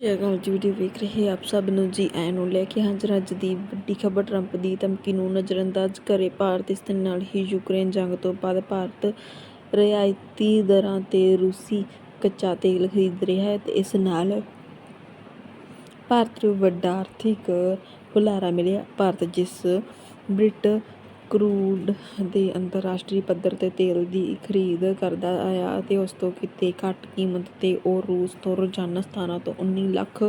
ਜਗ੍ਹਾ ਜੀ ਵੀਡੀਓ ਵੇਖ ਰਹੇ ਆਪ ਸਭ ਨੂੰ ਜੀ ਆਇਆਂ ਨੂੰ ਲੈ ਕੇ ਹਾਜ਼ਰ ਅੱਜ ਦੀ ਵੱਡੀ ਖਬਰ, ਟਰੰਪ ਦੀ ਧਮਕੀ ਨੂੰ ਨਜ਼ਰਅੰਦਾਜ਼ ਕਰੇ ਭਾਰਤ, ਇਸ ਦੇ ਨਾਲ ਹੀ ਯੂਕਰੇਨ ਜੰਗ ਤੋਂ ਬਾਅਦ ਭਾਰਤ ਰਿਆਇਤੀ ਦਰਾਂ ਤੇ ਰੂਸੀ ਕੱਚਾ ਤੇਲ ਖਰੀਦ ਰਿਹਾ ਹੈ ਤੇ ਇਸ ਨਾਲ ਭਾਰਤ ਨੂੰ ਵੱਡਾ ਆਰਥਿਕ ਹੁਲਾਰਾ ਮਿਲਿਆ। ਭਾਰਤ ਜਿਸ ਬ੍ਰਿਟ ਕਰੂਡ ਦੇ ਅੰਤਰਰਾਸ਼ਟਰੀ ਪੱਧਰ ਤੇ ਤੇਲ ਦੀ ਖਰੀਦ ਕਰਦਾ ਆਇਆ ਅਤੇ ਉਸ ਤੋਂ ਕਿਤੇ ਘੱਟ ਕੀਮਤ ਤੇ ਉਹ ਰੂਸ ਤੋਂ ਰੋਜ਼ਾਨਾ ਸਤਾਰਾਂ ਤੋਂ ਉੱਨੀ ਲੱਖ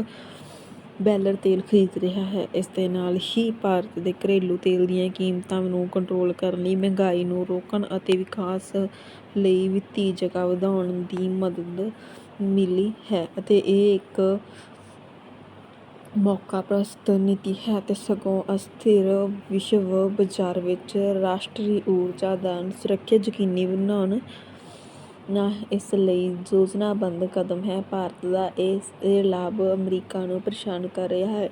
ਬੈਲਰ ਤੇਲ ਖਰੀਦ ਰਿਹਾ ਹੈ। ਇਸ ਦੇ ਨਾਲ ਹੀ ਭਾਰਤ ਦੇ ਘਰੇਲੂ ਤੇਲ ਦੀਆਂ ਕੀਮਤਾਂ ਨੂੰ ਕੰਟਰੋਲ ਕਰਨ ਲਈ ਮਹਿੰਗਾਈ ਨੂੰ ਰੋਕਣ ਅਤੇ ਵਿਕਾਸ ਲਈ ਵਿੱਤੀ ਜਗ੍ਹਾ ਵਧਾਉਣ ਦੀ ਮਦਦ ਮਿਲੀ ਹੈ ਅਤੇ ਇਹ ਇੱਕ ਮੌਕਾ ਪ੍ਰਸਤ ਨੀਤੀ ਹੈ ਅਤੇ ਸਗੋਂ ਅਸਥਿਰ ਵਿਸ਼ਵ ਬਾਜ਼ਾਰ ਵਿੱਚ ਰਾਸ਼ਟਰੀ ਊਰਜਾ ਦਾ ਸੁਰੱਖਿਆ ਯਕੀਨੀ ਬਣਾਉਣ ਨਾ ਇਸ ਲਈ ਯੋਜਨਾਬੱਧ ਕਦਮ ਹੈ। ਭਾਰਤ ਦਾ ਇਹ ਇਹ ਲਾਭ ਅਮਰੀਕਾ ਨੂੰ ਪਰੇਸ਼ਾਨ ਕਰ ਰਿਹਾ ਹੈ।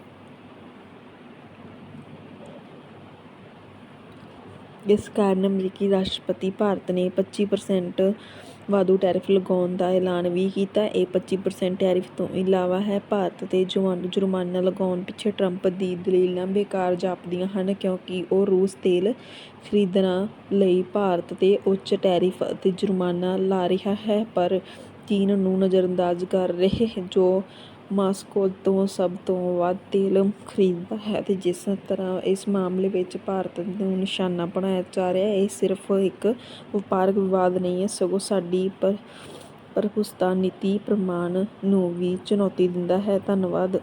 ਇਸ ਕਾਰਨ ਅਮਰੀਕੀ ਰਾਸ਼ਟਰਪਤੀ ਭਾਰਤ ਨੇ 25% ਵਾਧੂ ਟੈਰਿਫ ਲਗਾਉਣ ਦਾ ਐਲਾਨ ਵੀ ਕੀਤਾ। ਇਹ 25% ਟੈਰਿਫ ਤੋਂ ਇਲਾਵਾ ਹੈ, ਭਾਰਤ ਤੇ ਜੁਰਮਾਨ ਜੁਰਮਾਨਾ ਲਗਾਉਣ ਪਿੱਛੇ ਟਰੰਪ ਦੀ ਦਲੀਲਾਂ ਬੇਕਾਰ ਜਾਪਦੀਆਂ ਹਨ ਕਿਉਂਕਿ ਉਹ ਰੂਸ ਤੇਲ ਖਰੀਦਣ ਲਈ ਭਾਰਤ ਤੇ ਉੱਚ ਟੈਰਿਫ ਅਤੇ ਜੁਰਮਾਨਾ ਲਾ ਰਿਹਾ ਹੈ, ਪਰ ਚੀਨ ਨੂੰ ਨਜ਼ਰਅੰਦਾਜ਼ ਕਰ ਰਹੇ ਜੋ ਮਾਸਕੋ ਤੋਂ ਸਭ ਤੋਂ ਵੱਧ ਤੇਲ ਖਰੀਦਦਾ ਹੈ ਅਤੇ ਜਿਸ ਤਰ੍ਹਾਂ ਇਸ ਮਾਮਲੇ ਵਿੱਚ ਭਾਰਤ ਨੂੰ ਨਿਸ਼ਾਨਾ ਬਣਾਇਆ ਜਾ ਰਿਹਾ ਇਹ ਸਿਰਫ ਇੱਕ ਵਪਾਰਕ ਵਿਵਾਦ ਨਹੀਂ ਹੈ, ਸਗੋਂ ਸਾਡੀ ਪਰ ਪ੍ਰਭੂਸੱਤਾ ਨੀਤੀ ਪ੍ਰਮਾਣ ਨੂੰ ਵੀ ਚੁਣੌਤੀ ਦਿੰਦਾ ਹੈ। ਧੰਨਵਾਦ।